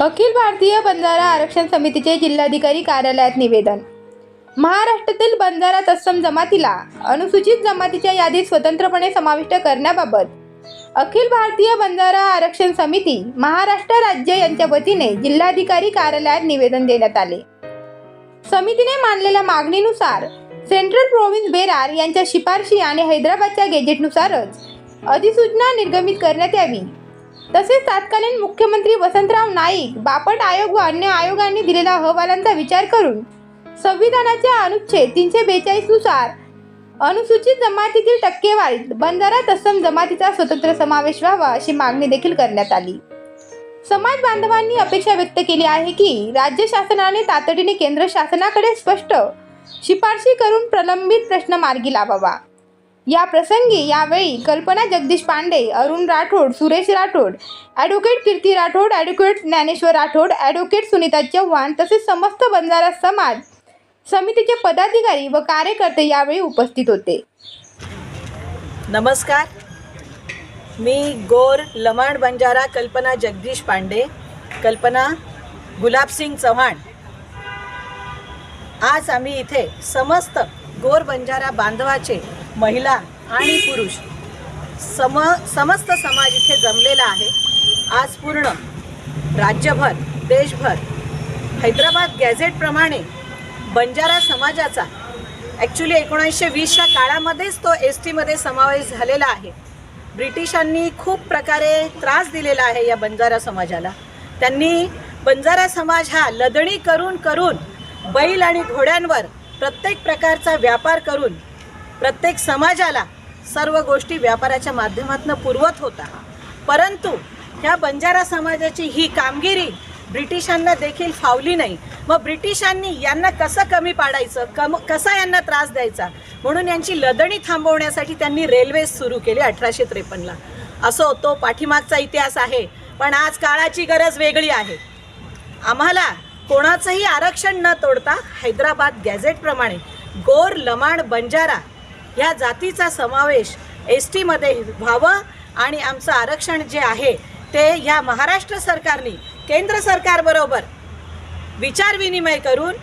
अखिल भारतीय बंजारा आरक्षण समितीचे जिल्हाधिकारी कार्यालयात निवेदन. महाराष्ट्रातील बंजारा तत्सम जमातीला अनुसूचित जमातीच्या यादीत स्वतंत्रपणे समाविष्ट करण्याबाबत अखिल भारतीय बंजारा आरक्षण समिती महाराष्ट्र राज्य यांच्या वतीने जिल्हाधिकारी कार्यालयात निवेदन देण्यात आले. समितीने मांडलेल्या मागणीनुसार सेंट्रल प्रोव्हिन्स बेरार यांच्या शिफारशी आणि हैदराबादच्या गेजेटनुसारच अधिसूचना निर्गमित करण्यात यावी. तसेच तत्कालीन मुख्यमंत्री वसंतराव नाईक बापट आयोग व अन्य आयोगांनी दिलेल्या अहवालांचा विचार करून संविधानाच्या अनुच्छेद तीनशे बेचाळीसनुसार अनुसूचित जमातीतील टक्केवारीत बंजारा तत्सम जमातीचा स्वतंत्र समावेश व्हावा अशी मागणी देखील करण्यात आली. समाज बांधवांनी अपेक्षा व्यक्त केली आहे की राज्य शासनाने तातडीने केंद्र शासनाकडे स्पष्ट शिफारशी करून प्रलंबित प्रश्न मार्गी लावावा. या प्रसंगी यावेळी Kalpana Jagdish Pande Arun Rathod Suresh Rathod advocate Kirti Rathod advocate Dnyaneshwar Rathod advocate Sunita Chavan तसेच समस्त बंजारा समाज समितीचे पदाधिकारी व कार्यकर्ते यावेळी उपस्थित होते. नमस्कार. मी गोर लमाण बंजारा कल्पना जगदीश पांडे कल्पना गुलाबसिंग चव्हाण. आज आम्ही इथे समस्त गोर बंजारा बांधवाचे महिला आणि पुरुष सम समस्त समाज इथे जमलेला आहे. आज पूर्ण राज्यभर देशभर हैदराबाद गॅझेटप्रमाणे बंजारा समाजाचा ॲक्च्युली एकोणीसशे वीसच्या काळामध्येच तो एस टीमध्ये समावेश झालेला आहे. ब्रिटिशांनी खूप प्रकारे त्रास दिलेला आहे या बंजारा समाजाला. त्यांनी बंजारा समाज हा लदणी करून करून बैल आणि घोड्यांवर प्रत्येक प्रकारचा व्यापार करून प्रत्येक समाजाला सर्व गोष्टी व्यापाराच्या माध्यमातून पुरवत होता. परंतु ह्या बंजारा समाजाची ही कामगिरी ब्रिटिशांना देखील फावली नाही. मग ब्रिटिशांनी यांना कसं कमी पाडायचं? कम कसा यांना त्रास द्यायचा? म्हणून यांची लदणी थांबवण्यासाठी त्यांनी रेल्वे सुरू केली अठराशे त्रेपन्नला. असो तो पाठीमागचा इतिहास आहे पण आज काळाची गरज वेगळी आहे. आम्हाला कोणाचंही आरक्षण न तोडता हैदराबाद गॅझेटप्रमाणे गोर लमाण बंजारा ह्या जातीचा समावेश एस टीमध्ये व्हावं आणि आमचं आरक्षण जे आहे ते ह्या महाराष्ट्र सरकारने केंद्र सरकारबरोबर विचारविनिमय करून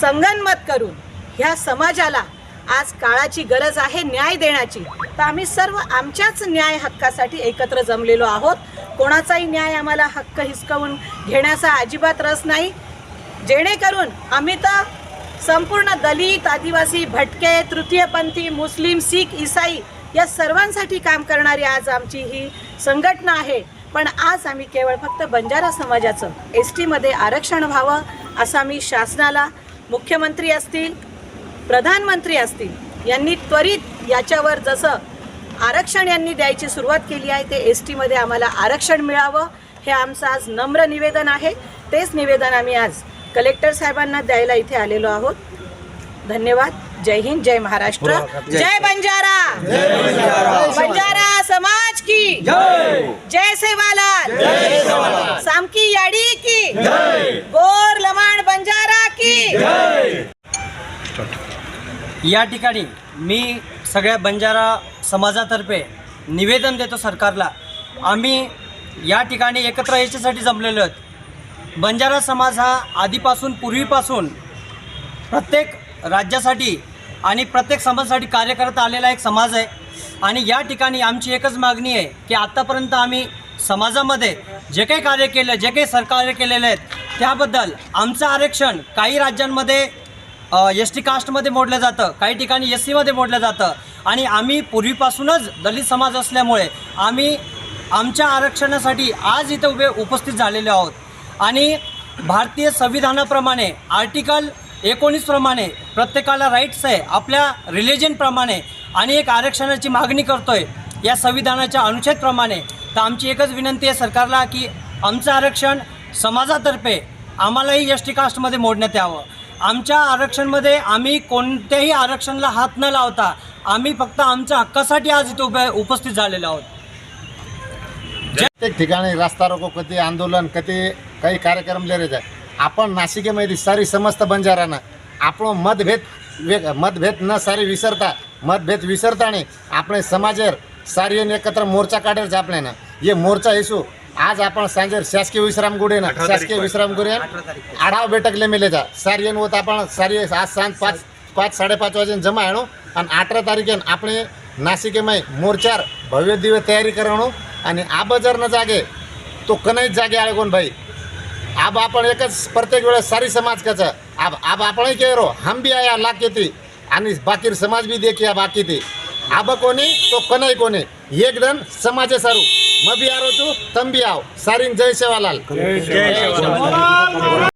संगनमत करून ह्या समाजाला आज काळाची गरज आहे न्याय देण्याची. तर आम्ही सर्व आमच्याच न्याय हक्कासाठी एकत्र जमलेलो आहोत. कोणाचाही न्याय आम्हाला हक्क हिसकवून घेण्याचा अजिबात रस नाही. जेणेकरून आम्ही तर संपूर्ण दलित आदिवासी भटके तृतीयपंथी मुस्लिम शीख इसाई या सर्वांसाठी काम करणारी आज आमची ही संघटना आहे. पण आज आम्ही केवळ फक्त बंजारा समाजाचं एस टीमध्ये आरक्षण व्हावं असं आम्ही शासनाला मुख्यमंत्री असतील प्रधानमंत्री असतील यांनी त्वरित याच्यावर जसं आरक्षण यांनी द्यायची सुरुवात केली आहे ते एस टीमध्ये आम्हाला आरक्षण मिळावं हे आमचं आज नम्र निवेदन आहे. तेच निवेदन आम्ही आज कलेक्टर साहेबांना द्यायला इथे आलेलो आहोत. धन्यवाद. जय हिंद जय महाराष्ट्र. जय बंजारा. बंजारा. समाज की. जय. सेवालाल. सामकी याडी की. गोर लमाण बंजारा की. या ठिकाणी मी सगळ्या बंजारा समाजातर्फे निवेदन देतो सरकारला. आम्ही या ठिकाणी एकत्र याच्यासाठी जमलेलो आहेत. बंजारा समाज हा आधीपासून पूर्वीपासून प्रत्येक राज्यासाठी आणि प्रत्येक समाजासाठी कार्य करत आलेला एक समाज आहे. आणि या ठिकाणी आमची एकच मागणी आहे की आत्तापर्यंत आम्ही समाजामध्ये जे काही कार्य केलं जे काही सरकार्य केलेले आहेत त्याबद्दल आमचं आरक्षण काही राज्यांमध्ये एस टी कास्टमध्ये मोडलं जातं काही ठिकाणी एस सीमध्ये मोडलं जातं. आणि आम्ही पूर्वीपासूनच दलित समाज असल्यामुळे आम्ही आमच्या आरक्षणासाठी आज इथं उभे उपस्थित झालेले आहोत. आणि भारतीय संविधानाप्रमाणे आर्टिकल एकोणीसप्रमाणे प्रत्येकाला राईट्स आहे आपल्या रिलिजनप्रमाणे आणि एक आरक्षणाची मागणी करतो आहे या संविधानाच्या अनुच्छेदप्रमाणे. तर आमची एकच विनंती आहे सरकारला की आमचं आरक्षण समाजातर्फे आम्हालाही एस टी कास्टमध्ये मोडण्यात यावं. आमच्या आरक्षणमध्ये आम्ही कोणत्याही आरक्षणाला हात न लावता आम्ही फक्त आमच्या हक्कासाठी आज इथे उभे उपस्थित झालेलो आहोत. प्रत्येक ठिकाणी रास्ता रोको कधी आंदोलन कधी काही कार्यक्रम लिहिलेले आहे आपण नाशिकेमध्ये सारी समस्त बंजारानं આપણો મતભેદ વે- મતભેદ ન સારી વિસરતા મતભેદ વિસરતા નહીં આપણે સમાજેર સારી અને એકત્ર મોરચા કાઢે છે આપણે એ મોરચા ઈસુ आज आपण सांजेर शासकीय विश्रामगुडे ना शासकीय विश्रामगुडे आढावा बैठक लेमेलेचा सारी येऊन होत आपण सारी आज सांज पाच पाच साडेपाच वाजेन जमा आणू आणि अठरा तारखेन આપણે નાસિકેમાં મોરચાર ભવ્ય દિવ્ય તૈયારી કરવાનું અને આ બજાર ન જાગે તો કનાઈ જ જાગે આળે अब आपण एकच प्रत्येक वेळेस सारी समाज कचं. अब अब आपणही केरो हम बी आया लाख येते आणि बाकी समाज बी देखिया बाकी ते आब कोणी तो कनई कोणी. एक जण समाजे सारू. मी आरो तू तम बी आव सारी जय सेवालाल